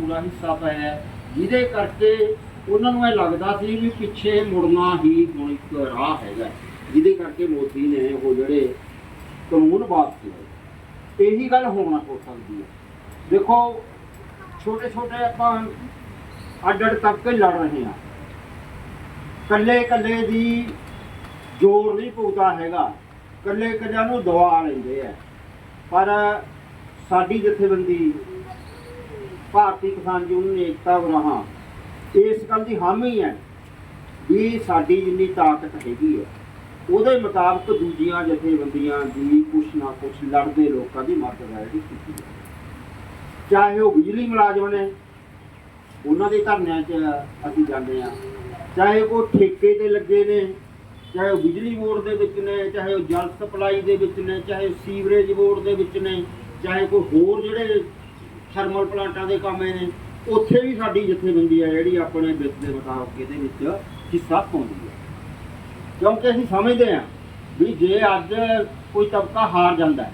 ਪੂਰਾ ਹਿੱਸਾ ਪਾਇਆ ਜਿਹਦੇ ਕਰਕੇ ਉਹਨਾਂ ਨੂੰ ਇਹ ਲੱਗਦਾ ਸੀ ਵੀ ਪਿੱਛੇ ਮੁੜਨਾ ਹੀ ਹੁਣ ਇੱਕ ਰਾਹ ਹੈਗਾ। ਜਿਹਦੇ ਕਰਕੇ ਮੋਦੀ ਨੇ ਉਹ ਜਿਹੜੇ ਕਾਨੂੰਨ ਪਾਸ ਕੀਤੇ। ਇਹੀ ਗੱਲ ਹੋਣਾ ਹੋ ਸਕਦੀ ਹੈ। ਦੇਖੋ ਛੋਟੇ ਛੋਟੇ ਆਪਾਂ ਅੱਡ ਅੱਡ ਤਬਕੇ ਲੜ ਰਹੇ ਹਾਂ। ਕੱਲੇ ਕੱਲੇ ਦੀ ਜ਼ੋਰ ਨਹੀਂ ਪੁੱਗਦਾ ਹੈਗਾ। ਕੱਲੇ ਕੱਲਿਆਂ ਨੂੰ ਦਵਾ ਲੈਂਦੇ ਆ। ਪਰ ਸਾਡੀ ਜਥੇਬੰਦੀ ਭਾਰਤੀ ਕਿਸਾਨ ਯੂਨੀਅਨ ਏਕਤਾ ਗਰਾਹਾਂ ਇਸ ਗੱਲ ਦੀ ਹਾਮੀ ਹੈ ਵੀ ਸਾਡੀ ਜਿੰਨੀ ਤਾਕਤ ਹੈਗੀ ਹੈ, ਉਹਦੇ ਮੁਤਾਬਕ ਦੂਜੀਆਂ ਜਥੇਬੰਦੀਆਂ ਦੀ ਕੁਛ ਨਾ ਕੁਛ ਲੜਦੇ ਲੋਕਾਂ ਦੀ ਮਦਦ ਹੈ ਜਿਹੜੀ ਕੀਤੀ ਹੈ। ਚਾਹੇ ਉਹ ਬਿਜਲੀ ਮੁਲਾਜ਼ਮ ਨੇ, ਉਹਨਾਂ ਦੇ ਧਰਨਿਆਂ 'ਚ ਅਸੀਂ ਜਾਂਦੇ ਆ ਚਾਹੇ ਉਹ ਠੇਕੇ ਤੇ ਲੱਗੇ ਨੇ, ਚਾਹੇ ਉਹ ਬਿਜਲੀ ਬੋਰਡ ਦੇ ਵਿੱਚ ਨੇ, ਚਾਹੇ ਉਹ ਜਲ ਸਪਲਾਈ ਦੇ ਵਿੱਚ ਨੇ, ਚਾਹੇ ਉਹ ਸੀਵਰੇਜ ਬੋਰਡ ਦੇ ਵਿੱਚ ਨੇ, ਚਾਹੇ ਕੋਈ ਹੋਰ ਜਿਹੜੇ ਥਰਮਲ ਪਲਾਂਟਾਂ ਦੇ ਕੰਮ ਨੇ। ਉੱਥੇ ਵੀ ਸਾਡੀ ਜਥੇਬੰਦੀ ਹੈ ਜਿਹੜੀ ਆਪਣੇ ਵਿੱਤ ਦੇ ਮੁਤਾਬਕ ਇਹਦੇ ਵਿੱਚ ਹਿੱਸਾ ਪਾਉਂਦੀ ਹੈ ਕਿਉਂਕਿ ਅਸੀਂ ਸਮਝਦੇ ਹਾਂ ਵੀ ਜੇ ਅੱਜ ਕੋਈ ਤਬਕਾ ਹਾਰ ਜਾਂਦਾ ਹੈ